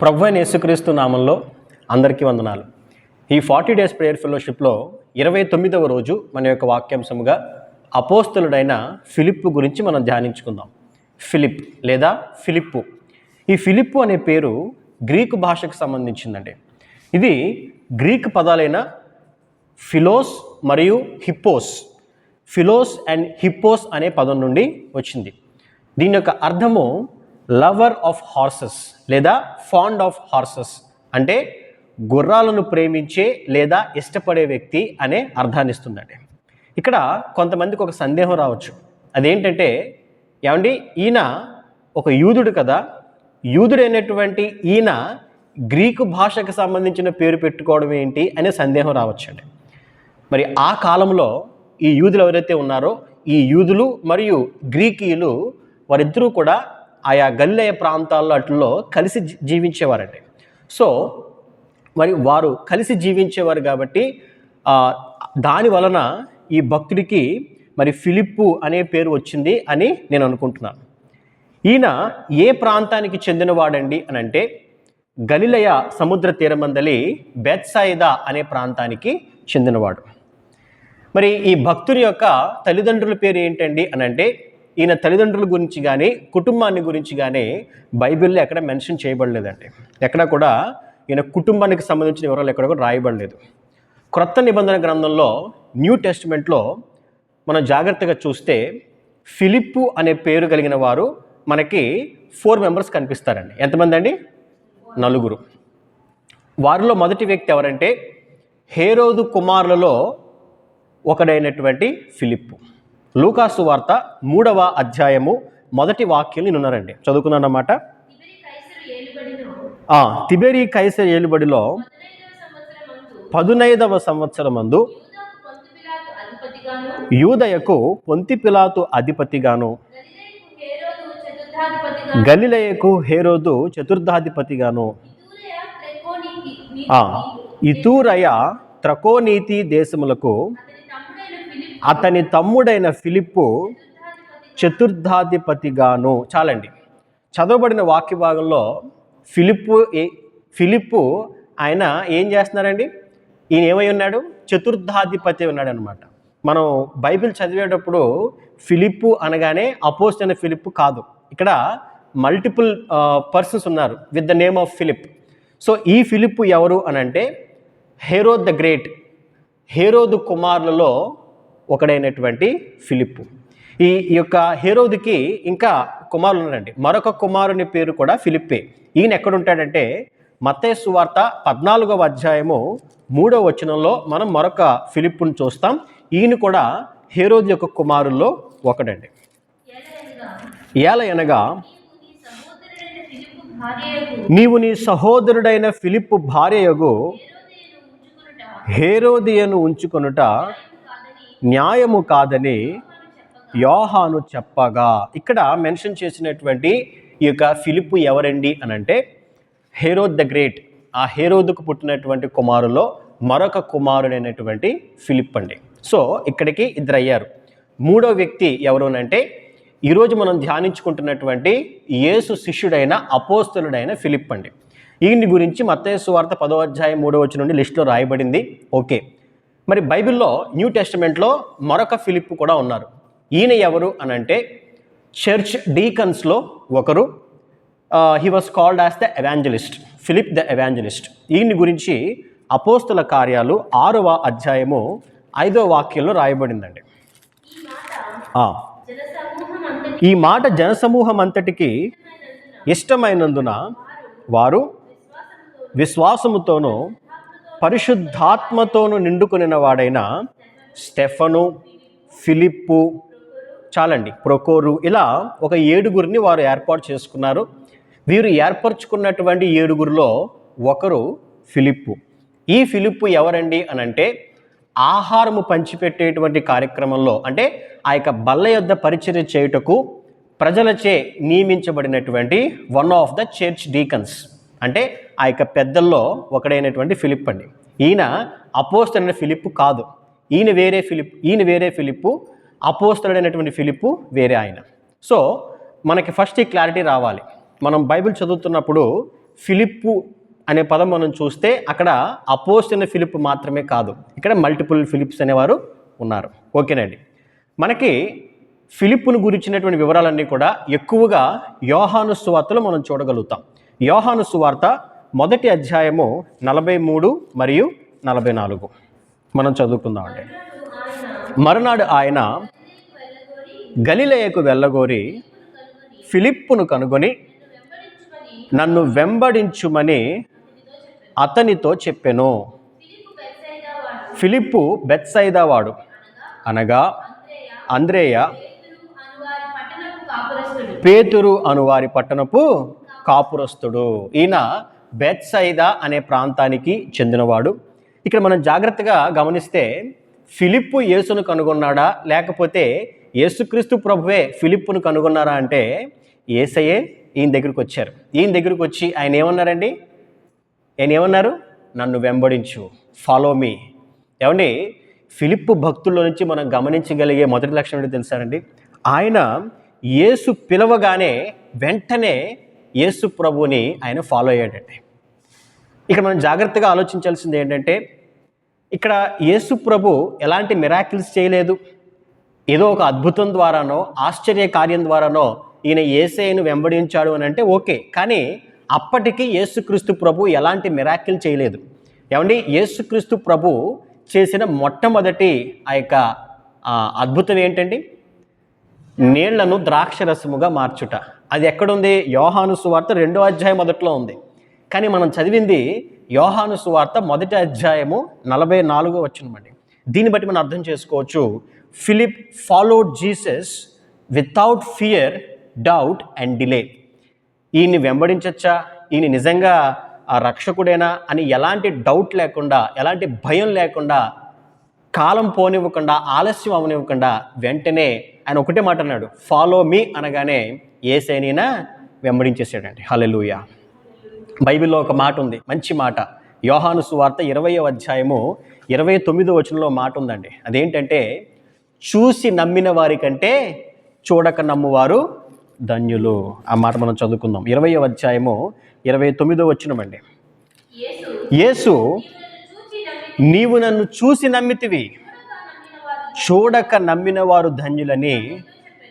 ప్రభు అయిన యేసుక్రీస్తు నామంలో అందరికీ వందనాలు. ఈ ఫార్టీ డేస్ ప్రేయర్ ఫెలోషిప్లో ఇరవై తొమ్మిదవ రోజు మన యొక్క వాక్యాంశముగా అపోస్తులుడైన ఫిలిప్ గురించి మనం ధ్యానించుకుందాం. ఫిలిప్ లేదా ఫిలిప్పు. ఈ ఫిలిప్పు అనే పేరు గ్రీకు భాషకు సంబంధించిందండి. ఇది గ్రీక్ పదాలైన ఫిలోస్ మరియు హిప్పోస్. ఫిలోస్ అండ్ హిప్పోస్ అనే పదం నుండి వచ్చింది. దీని యొక్క అర్థము లవర్ ఆఫ్ హార్సెస్ లేదా ఫాండ్ ఆఫ్ హార్సెస్ అంటే గుర్రాలను ప్రేమించే లేదా ఇష్టపడే వ్యక్తి అనే అర్థాన్ని ఇస్తుందండి. ఇక్కడ కొంతమందికి ఒక సందేహం రావచ్చు. అదేంటంటే ఏమండి ఈయన ఒక యూదుడు కదా. యూదుడైనటువంటి ఈయన గ్రీకు భాషకు సంబంధించిన పేరు పెట్టుకోవడం ఏంటి అనే సందేహం రావచ్చండి. మరి ఆ కాలంలో ఈ యూదులు ఎవరైతే ఉన్నారో ఈ యూదులు మరియు గ్రీకీయులు వారిద్దరూ కూడా ఆయా గల్లేయ ప్రాంతాల్లో అట్లలో కలిసి జీ- జీవించేవారండి. సో మరి వారు కలిసి జీవించేవారు కాబట్టి దాని వలన ఈ భక్తుడికి మరి ఫిలిప్పు అనే పేరు వచ్చింది అని నేను అనుకుంటున్నాను. ఈయన ఏ ప్రాంతానికి చెందినవాడండి అని అంటే గలిలయ సముద్ర తీరమందలి బెత్సాయిదా అనే ప్రాంతానికి చెందినవాడు. మరి ఈ భక్తుని యొక్క తల్లిదండ్రుల పేరు ఏంటండి అని అంటే ఈయన తల్లిదండ్రుల గురించి కానీ కుటుంబాన్ని గురించి కానీ బైబిల్లో ఎక్కడ మెన్షన్ చేయబడలేదండి. ఎక్కడ కూడా ఈయన కుటుంబానికి సంబంధించిన వివరాలు ఎక్కడ కూడా రాయబడలేదు. క్రొత్త నిబంధన గ్రంథంలో న్యూ టెస్ట్మెంట్లో మనం జాగ్రత్తగా చూస్తే ఫిలిప్పు అనే పేరు కలిగిన వారు మనకి ఫోర్ మెంబర్స్ కనిపిస్తారండి. ఎంతమంది అండి? నలుగురు. వారిలో మొదటి వ్యక్తి ఎవరంటే హేరోదు కుమారులలో ఒకడైనటువంటి ఫిలిప్పు. లూకాసు వార్త మూడవ అధ్యాయము మొదటి వాక్యం నేను చదువుకున్నాను చదువుకున్నానమాట తిబెరి కైసర్ ఏలుబడిలో పదునైదవ సంవత్సరమందు యూదయకు పొంతి పిలాతు అధిపతిగాను గలిలయకు హేరోదు చతుర్థాధిపతిగాను ఇతూరయ త్రకోనీతి దేశములకు అతని తమ్ముడైన ఫిలిప్పు చతుర్థాధిపతిగాను. చాలండి. చదవబడిన వాక్య భాగంలో ఫిలిప్పు ఏ- ఫిలిప్పు ఆయన ఏం చేస్తున్నారండి? ఈయన ఏమై ఉన్నాడు? చతుర్థాధిపతి ఉన్నాడు అనమాట మనం బైబిల్ చదివేటప్పుడు ఫిలిప్పు అనగానే అపోస్ట్ అనే ఫిలిప్పు కాదు. ఇక్కడ మల్టిపుల్ పర్సన్స్ ఉన్నారు with the name of Philip. So ఈ ఫిలిప్పు ఎవరు అని అంటే హేరోద్ ద గ్రేట్. హేరోదు కుమారులలో ఒకడైనటువంటి ఫిలిప్పు. ఈ ఈ యొక్క హేరోదికి ఇంకా కుమారులు ఉన్నారండి మరొక కుమారుని పేరు కూడా ఫిలిప్పే. ఈయన ఎక్కడుంటాడంటే మతేసు వార్త పద్నాలుగవ అధ్యాయము మూడవ వచనంలో మనం మరొక ఫిలిప్పును చూస్తాం. ఈయన కూడా హేరోదు యొక్క కుమారుల్లో ఒకడండి. ఏల అనగా నీవు నీ సహోదరుడైన ఫిలిప్పు భార్యయగు హేరోదియను ఉంచుకొనుట న్యాయము కాదని యోహాను చెప్పగా. ఇక్కడ మెన్షన్ చేసినటువంటి ఈ యొక్క ఫిలిప్పు ఎవరండి అని అంటే హేరోద్ ద గ్రేట్. ఆ హేరోదుకు పుట్టినటువంటి కుమారులో మరొక కుమారుడైనటువంటి ఫిలిప్ అండి. సో ఇక్కడికి ఇద్దరు అయ్యారు మూడో వ్యక్తి ఎవరు అంటే ఈరోజు మనం ధ్యానించుకుంటున్నటువంటి యేసు శిష్యుడైన అపోస్తులుడైన ఫిలిప్ అండి. ఈయన గురించి మత్తయి సువార్త పదో అధ్యాయం మూడో వచ్చి నుండి లిస్టులో రాయబడింది. ఓకే. మరి బైబిల్లో న్యూ టెస్టిమెంట్లో మరొక ఫిలిప్ కూడా ఉన్నారు. ఈయన ఎవరు అని అంటే చర్చ్ డీకన్స్లో ఒకరు he was called as the evangelist Philip the evangelist ఈయన్ని గురించి అపోస్తుల కార్యాలు ఆరవ అధ్యాయము ఐదవ వాక్యంలో రాయబడిందండి. ఈ మాట జనసమూహం అంతటికి ఇష్టమైనందున వారు విశ్వాసముతోనూ పరిశుద్ధాత్మతోను నిండుకునిన వాడైన స్టెఫను ఫిలిప్పు చాలండి ప్రొకోరు ఇలా ఒక ఏడుగురిని వారు ఏర్పాటు చేసుకున్నారు. వీరు ఏర్పరచుకున్నటువంటి ఏడుగురిలో ఒకరు ఫిలిప్పు. ఈ ఫిలిప్పు ఎవరండి అని అంటే ఆహారము పంచిపెట్టేటువంటి కార్యక్రమంలో అంటే ఆ యొక్క బల్ల యొద్ద పరిచర్య చేయుటకు ప్రజలచే నియమించబడినటువంటి one of the church deacons. అంటే ఆ యొక్క పెద్దల్లో ఒకడైనటువంటి ఫిలిప్ అండి. ఈయన అపోస్తలైన ఫిలిప్ కాదు. ఈయన వేరే ఫిలిప్ ఈయన వేరే ఫిలిప్పు అపోస్తలుడైనటువంటి ఫిలిప్పు వేరే ఆయన. సో మనకి ఫస్ట్ ఈ క్లారిటీ రావాలి. మనం బైబిల్ చదువుతున్నప్పుడు ఫిలిప్పు అనే పదం మనం చూస్తే అక్కడ అపోస్ట్ అనే ఫిలిప్ మాత్రమే కాదు. ఇక్కడ మల్టిపుల్ ఫిలిప్స్ అనేవారు ఉన్నారు. ఓకేనండి మనకి ఫిలిప్పును గురించినటువంటి వివరాలన్నీ కూడా ఎక్కువగా యోహాను సువార్తలో మనం చూడగలుగుతాం. యోహాను సువార్త మొదటి అధ్యాయము నలభై మూడు మరియు నలభై నాలుగు. మనం చదువుకుందామండి మరునాడు ఆయన గలిలయకు వెళ్ళగోరి ఫిలిప్పును కనుగొని నన్ను వెంబడించుమని అతనితో చెప్పెను. ఫిలిప్పు బెత్సైదా వాడు. అనగా అంద్రేయ పేతురు అనువారి పట్టణపు కాపురస్తుడు. ఈయన బెత్సైదా అనే ప్రాంతానికి చెందినవాడు. ఇక్కడ మనం జాగ్రత్తగా గమనిస్తే ఫిలిప్పు యేసును కనుగొన్నాడా? లేకపోతే యేసుక్రీస్తు ప్రభువే ఫిలిప్పును కనుగొన్నారా అంటే ఏసయే ఈయన దగ్గరికి వచ్చారు. ఈయన దగ్గరికి వచ్చి ఆయన ఏమన్నారండి? ఆయన ఏమన్నారు? నన్ను వెంబడించు. Follow me. ఏమండి? ఫిలిప్పు భక్తుల్లో నుంచి మనం గమనించగలిగే మొదటి లక్షణం ఏంటో తెలుసారండి? ఆయన యేసు పిలవగానే వెంటనే యేసు ప్రభుని ఆయన ఫాలో అయ్యాడండి. ఇక్కడ మనం జాగ్రత్తగా ఆలోచించాల్సింది ఏంటంటే ఇక్కడ యేసు ప్రభు ఎలాంటి మిరాకిల్స్ చేయలేదు. ఏదో ఒక అద్భుతం ద్వారానో ఆశ్చర్య కార్యం ద్వారానో ఈయన ఏసైను వెంబడించాడు అని అంటే ఓకే కానీ అప్పటికి యేసుక్రీస్తు ప్రభు ఎలాంటి మిరాకిల్ చేయలేదు. ఏమండి? యేసుక్రీస్తు ప్రభు చేసిన మొట్టమొదటి ఆ యొక్క అద్భుతం ఏంటండి? నీళ్ళను ద్రాక్షరసముగా మార్చుట. అది ఎక్కడుంది? యోహాను సువార్త రెండో అధ్యాయం మొదట్లో ఉంది. కానీ మనం చదివింది యోహాను సువార్త మొదటి అధ్యాయము నలభై నాలుగో వచ్చినమండి దీన్ని బట్టి మనం అర్థం చేసుకోవచ్చు. Philip followed Jesus without fear doubt and delay. ఈయన్ని వెంబడించచ్చా? ఈయన నిజంగా ఆ రక్షకుడేనా? అని ఎలాంటి డౌట్ లేకుండా ఎలాంటి భయం లేకుండా కాలం పోనివ్వకుండా ఆలస్యం అవనివ్వకుండా వెంటనే ఆయన ఒకటే మాట అన్నాడు. ఫాలో మీ అనగానే ఏ సైనైనా వెంబడించేసాడండి హల్లెలూయ. బైబిల్లో ఒక మాట ఉంది. మంచి మాట. యోహాను సువార్త ఇరవయో అధ్యాయము ఇరవై తొమ్మిదో వచనంలో మాట ఉందండి. అదేంటంటే చూసి నమ్మిన వారి కంటే చూడక నమ్మువారు ధన్యులు. ఆ మాట మనం చదువుకుందాం. ఇరవయో అధ్యాయము ఇరవై తొమ్మిదో వచనమండి యేసు నీవు నన్ను చూసి నమ్మితివి. చూడక నమ్మిన వారు ధన్యులని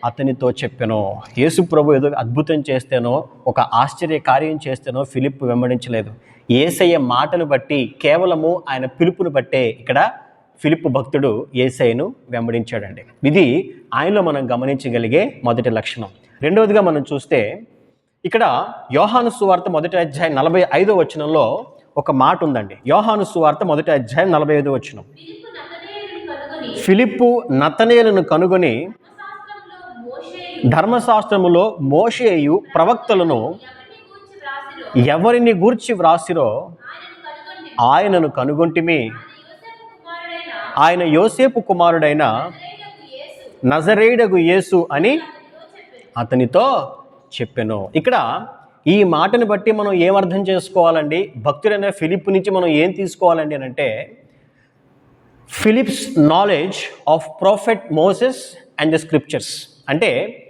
అతనితో చెప్పాను. యేసు ప్రభు ఏదో అద్భుతం చేస్తేనో ఒక ఆశ్చర్య కార్యం చేస్తేనో ఫిలిప్ వెంబడించలేదు. ఏసయ్య మాటను బట్టి కేవలము ఆయన పిలుపును బట్టే ఇక్కడ ఫిలిప్ భక్తుడు ఏసయ్యను వెంబడించాడండి. ఇది ఆయనలో మనం గమనించగలిగే మొదటి లక్షణం. రెండవదిగా మనం చూస్తే ఇక్కడ యోహాను సువార్త మొదటి అధ్యాయం నలభై ఐదో వచనంలో ఒక మాట ఉందండి. యోహాను సువార్త మొదటి అధ్యాయం నలభై ఐదో వచనం. ఫిలిప్పు నతనేలను కనుగొని ధర్మశాస్త్రములో మోషేయు ప్రవక్తలను ఎవరిని గూర్చి వ్రాసిరో ఆయనను కనుగొంటిమి. ఆయన యోసేపు కుమారుడైన నజరేడగు యేసు అని అతనితో చెప్పాను. ఇక్కడ ఈ మాటని బట్టి మనం ఏం అర్థం చేసుకోవాలండి? భక్తుడైన ఫిలిప్ నుంచి మనం ఏం తీసుకోవాలండి అని అంటే Philip's knowledge of prophet Moses and the scriptures. అంటే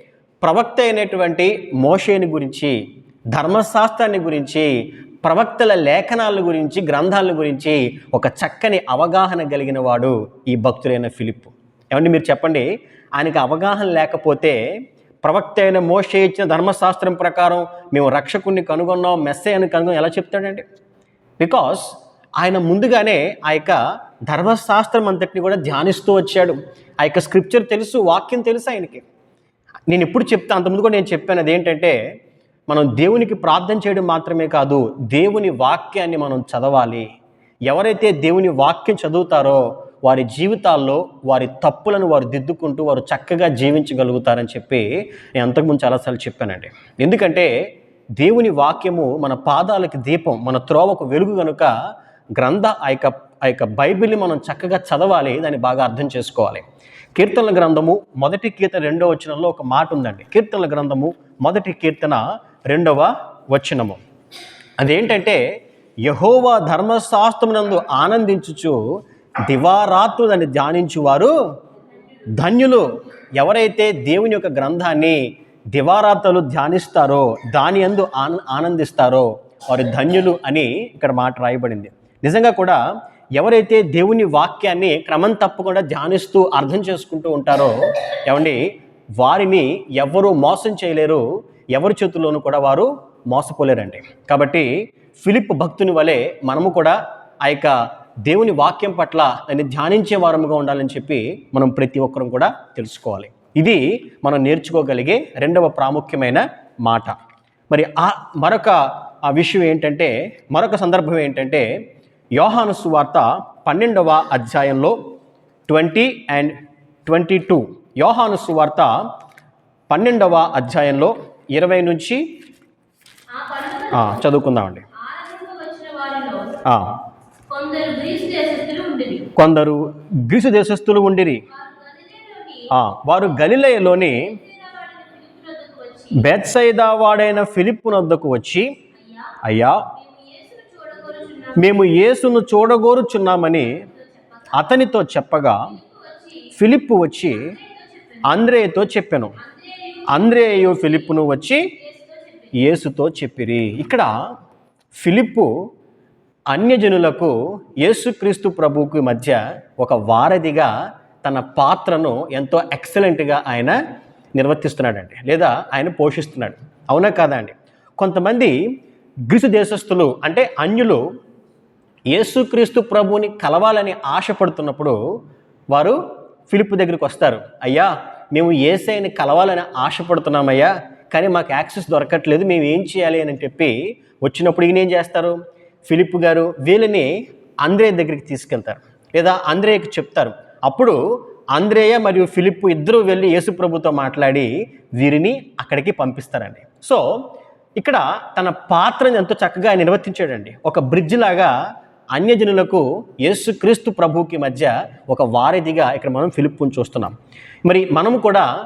ప్రవక్త అయినటువంటి మోషేని గురించి ధర్మశాస్త్రాన్ని గురించి ప్రవక్తల లేఖనాల గురించి గ్రంథాల గురించి ఒక చక్కని అవగాహన కలిగిన వాడు ఈ భక్తుడైన ఫిలిప్ ఏమండి మీరు చెప్పండి? ఆయనకి అవగాహన లేకపోతే ప్రవక్త అయిన మోషే ఇచ్చిన ధర్మశాస్త్రం ప్రకారం మేము రక్షకుణ్ణి కనుగొన్నాం అని కనుగొని ఎలా చెప్తాడండి? బికాస్ ఆయన ముందుగానే ఆ యొక్క ధర్మశాస్త్రం అంతటిని కూడా ధ్యానిస్తూ వచ్చాడు. ఆ యొక్క స్క్రిప్చర్ తెలుసు వాక్యం తెలుసు ఆయనకి. నేను ఎప్పుడు చెప్తా అంతకుముందు కూడా నేను చెప్పాను. అదేంటంటే మనం దేవునికి ప్రార్థన చేయడం మాత్రమే కాదు దేవుని వాక్యాన్ని మనం చదవాలి. ఎవరైతే దేవుని వాక్యం చదువుతారో వారి జీవితాల్లో వారి తప్పులను వారు దిద్దుకుంటూ వారు చక్కగా జీవించగలుగుతారని చెప్పి నేను అంతకుముందు చాలాసార్లు చెప్పానండి. ఎందుకంటే దేవుని వాక్యము మన పాదాలకి దీపం మన త్రోవకు వెలుగు కనుక గ్రంథ ఆ యొక్క ఆ యొక్క బైబిల్ని మనం చక్కగా చదవాలి దాన్ని బాగా అర్థం చేసుకోవాలి. కీర్తనల గ్రంథము మొదటి కీర్తన రెండవ వచనంలో ఒక మాట ఉందండి. కీర్తనల గ్రంథము మొదటి కీర్తన రెండవ వచనము. అదేంటంటే యహోవా ధర్మశాస్త్రమునందు ఆనందించుచు దివారాత్రులు దాన్ని ధ్యానించువారు ధన్యులు. ఎవరైతే దేవుని యొక్క గ్రంథాన్ని దివారాత్రులు ధ్యానిస్తారో దాని అందు ఆన ఆనందిస్తారో వారు ధన్యులు అని ఇక్కడ మాట రాయబడింది. నిజంగా కూడా ఎవరైతే దేవుని వాక్యాన్ని క్రమం తప్పకుండా ధ్యానిస్తూ అర్థం చేసుకుంటూ ఉంటారో ఏమండి? వారిని ఎవరు మోసం చేయలేరు. ఎవరి చేతుల్లోనూ కూడా వారు మోసపోలేరండి. కాబట్టి ఫిలిప్ భక్తుని వలె మనము కూడా ఆ యొక్క దేవుని వాక్యం పట్ల దాన్ని ధ్యానించే వారముగా ఉండాలని చెప్పి మనం ప్రతి ఒక్కరం కూడా తెలుసుకోవాలి. ఇది మనం నేర్చుకోగలిగే రెండవ ప్రాముఖ్యమైన మాట. మరి ఆ మరొక ఆ విషయం ఏంటంటే మరొక సందర్భం ఏంటంటే యోహాను సువార్త పన్నెండవ అధ్యాయంలో ట్వంటీ అండ్ ట్వంటీ టూ. యోహాను సువార్త పన్నెండవ అధ్యాయంలో ఇరవై నుంచి చదువుకుందామండి. కొందరు గ్రీసు దేశస్థులు ఉండిరి. వారు గలిలయలోని బెత్సైదా వాడైన ఫిలిప్పు నొద్దకు వచ్చి అయ్యా మేము యేసును చూడగోరుచున్నామని అతనితో చెప్పగా ఫిలిప్పు వచ్చి అంద్రేయతో చెప్పాను. అంద్రేయు ఫిలిప్పును వచ్చి యేసుతో చెప్పిరి. ఇక్కడ ఫిలిప్పు అన్యజనులకు యేసుక్రీస్తు ప్రభువుకి మధ్య ఒక వారధిగా తన పాత్రను ఎంతో ఎక్సలెంట్గా ఆయన నిర్వర్తిస్తున్నాడండి. లేదా ఆయన పోషిస్తున్నాడు. అవునా కాదా అండి? కొంతమంది గ్రీసు దేశస్థులు అంటే అన్యులు యేసుక్రీస్తు ప్రభువుని కలవాలని ఆశపడుతున్నప్పుడు వారు ఫిలిప్ దగ్గరికి వస్తారు. అయ్యా మేము ఏసైని కలవాలని ఆశపడుతున్నామయ్యా కానీ మాకు యాక్సెస్ దొరకట్లేదు మేము ఏం చేయాలి అని చెప్పి వచ్చినప్పుడు ఈయన ఏం చేస్తారు? ఫిలిప్ గారు వీళ్ళని ఆంధ్రేయ దగ్గరికి తీసుకెళ్తారు. లేదా అంద్రేయకి చెప్తారు. అప్పుడు అంద్రేయ మరియు ఫిలిప్ ఇద్దరూ వెళ్ళి యేసు ప్రభుతో మాట్లాడి వీరిని అక్కడికి పంపిస్తారండి. సో ఇక్కడ తన పాత్రను ఎంతో చక్కగా నిర్వర్తించాడండి. ఒక బ్రిడ్జ్ లాగా అన్యజనులకు యేసుక్రీస్తు ప్రభువుకి మధ్య ఒక వారధిగా ఇక్కడ మనం ఫిలిప్పుని చూస్తున్నాం. మరి మనం కూడా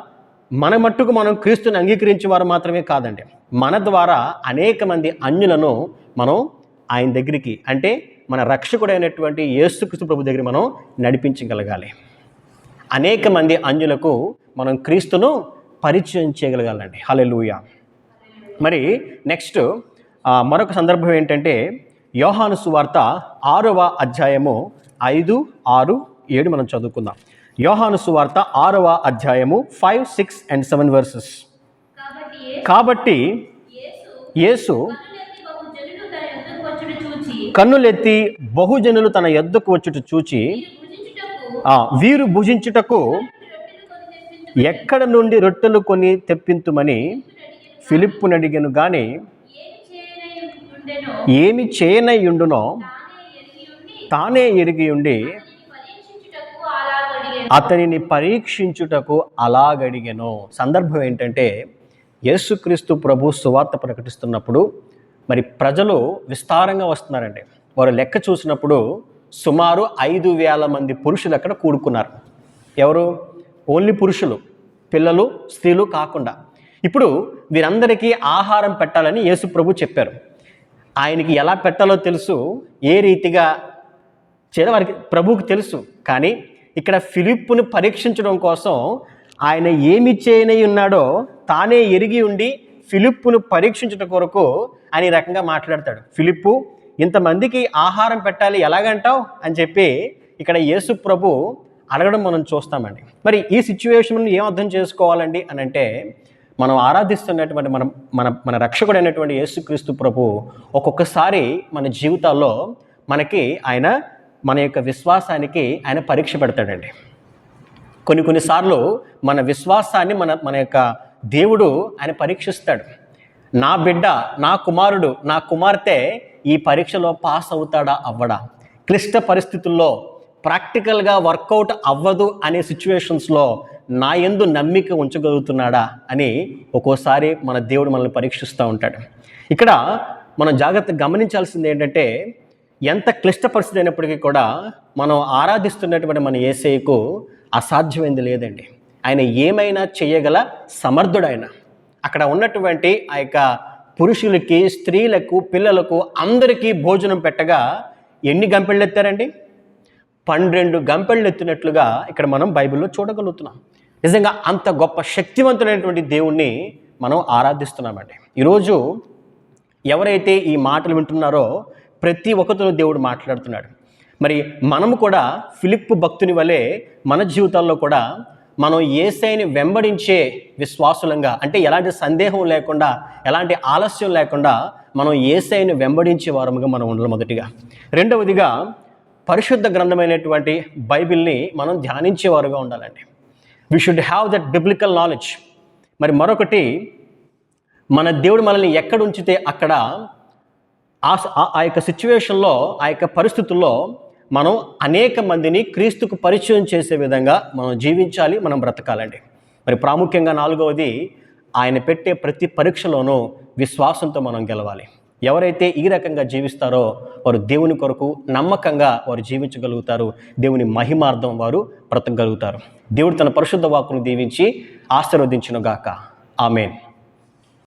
మన మట్టుకు మనం క్రీస్తుని అంగీకరించే వారు మాత్రమే కాదండి. మన ద్వారా అనేక మంది అన్యులను మనం ఆయన దగ్గరికి అంటే మన రక్షకుడైనటువంటి యేసుక్రీస్తు ప్రభు దగ్గర మనం నడిపించగలగాలి. అనేక మంది అన్యులకు మనం క్రీస్తును పరిచయం చేయగలగాలండి. హల్లెలూయా. మరి నెక్స్ట్ మరొక సందర్భం ఏంటంటే యోహాను సువార్త ఆరవ అధ్యాయము ఐదు ఆరు ఏడు మనం చదువుకుందాం. యోహాను సువార్త ఆరవ అధ్యాయము five six and seven verses. కాబట్టి యేసు కన్నులెత్తి బహుజనులు తన యొద్దకు వచ్చుట చూచి వీరు భుజించుటకు ఎక్కడ నుండి రొట్టెలు కొని తెప్పింతుమని ఫిలిప్పుని అడిగాను కానీ ఏమి చేయనై ఏమి చేయనై ఉండెనో ఉండునో తానే ఎరిగి ఉండి అతనిని పరీక్షించుటకు అలాగడిగాను. సందర్భం ఏంటంటే యేసుక్రీస్తు ప్రభు సువార్త ప్రకటిస్తున్నప్పుడు మరి ప్రజలు విస్తారంగా వస్తున్నారండి. వారు లెక్క చూసినప్పుడు సుమారు ఐదు వేల మంది పురుషులు అక్కడ కూడుకున్నారు. ఎవరు? ఓన్లీ పురుషులు. పిల్లలు స్త్రీలు కాకుండా. ఇప్పుడు వీరందరికీ ఆహారం పెట్టాలని యేసు ప్రభు చెప్పారు. ఆయనకి ఎలా పెట్టాలో తెలుసు ఏ రీతిగా చేయడం వారికి ప్రభువుకి తెలుసు. కానీ ఇక్కడ ఫిలిప్పును పరీక్షించడం కోసం ఆయన ఏమి చేయనై ఉన్నాడో తానే ఎరిగి ఉండి ఫిలిప్పును పరీక్షించడం కొరకు ఆయన ఈ రకంగా మాట్లాడతాడు. ఫిలిప్పు ఇంతమందికి ఆహారం పెట్టాలి ఎలాగంటావు? అని చెప్పి ఇక్కడ యేసు ప్రభు అడగడం మనం చూస్తామండి. మరి ఈ సిచ్యువేషన్ ఏం అర్థం చేసుకోవాలండి అని అంటే మనం ఆరాధిస్తున్నటువంటి మన మన మన రక్షకుడైనటువంటి యేసుక్రీస్తు ప్రభు ఒక్కొక్కసారి మన జీవితాల్లో మనకి ఆయన మన యొక్క విశ్వాసానికి ఆయన పరీక్ష పెడతాడండి. కొన్ని కొన్నిసార్లు మన విశ్వాసాన్ని మన మన యొక్క దేవుడు ఆయన పరీక్షిస్తాడు. నా బిడ్డ నా కుమారుడు నా కుమార్తె ఈ పరీక్షలో పాస్ అవుతాడా? అవ్వడా. క్లిష్ట పరిస్థితుల్లో ప్రాక్టికల్గా వర్కౌట్ అవ్వదు అనే సిచ్యువేషన్స్లో నా ఎందు నమ్మిక ఉంచగలుగుతున్నాడా అని ఒక్కోసారి మన దేవుడు మనల్ని పరీక్షిస్తూ ఉంటాడు. ఇక్కడ మనం జాగ్రత్త గమనించాల్సింది ఏంటంటే ఎంత క్లిష్ట పరిస్థితి అయినప్పటికీ కూడా మనం ఆరాధిస్తున్నటువంటి మన ఏసైకు అసాధ్యమైంది లేదండి. ఆయన ఏమైనా చేయగల సమర్థుడైన అక్కడ ఉన్నటువంటి ఆ యొక్క పురుషులకి స్త్రీలకు పిల్లలకు అందరికీ భోజనం పెట్టగా ఎన్ని గంపెళ్ళు ఎత్తారండి పన్నెండు గంపెళ్ళు ఎత్తినట్లుగా ఇక్కడ మనం బైబిల్లో చూడగలుగుతున్నాం. నిజంగా అంత గొప్ప శక్తివంతుడైనటువంటి దేవుణ్ణి మనం ఆరాధిస్తున్నామండి. ఈరోజు ఎవరైతే ఈ మాటలు వింటున్నారో ప్రతి ఒక్కరితో దేవుడు మాట్లాడుతున్నాడు. మరి మనము కూడా ఫిలిప్ భక్తుని వలె మన జీవితాల్లో కూడా మనం ఏసైని వెంబడించే విశ్వాసులంగా అంటే ఎలాంటి సందేహం లేకుండా ఎలాంటి ఆలస్యం లేకుండా మనం ఏసైని వెంబడించే వారముగా మనం ఉండాలి మొదటిగా. రెండవదిగా పరిశుద్ధ గ్రంథమైనటువంటి బైబిల్ని మనం ధ్యానించేవారుగా ఉండాలండి. We should have that biblical knowledge మరి మరొకటి మన దేవుడు మనల్ని ఎక్కడ ఉంచితే అక్కడ ఆ ఆ- ఆ యొక్క సిచ్యువేషన్లో ఆ యొక్క పరిస్థితుల్లో మనం అనేక మందిని క్రీస్తుకు పరిచయం చేసే విధంగా మనం జీవించాలి మనం బ్రతకాలండి. మరి ప్రాముఖ్యంగా నాలుగవది ఆయన పెట్టే ప్రతి పరీక్షలోనూ విశ్వాసంతో మనం గెలవాలి. ఎవరైతే ఈ రకంగా జీవిస్తారో వారు దేవుని కొరకు నమ్మకంగా వారు జీవించగలుగుతారు. దేవుని మహిమార్థం వారు బ్రతకగలుగుతారు. దేవుడు తన పరిశుద్ధ వాక్కును దీవించి ఆశీర్వదించునుగాక. ఆమెన్.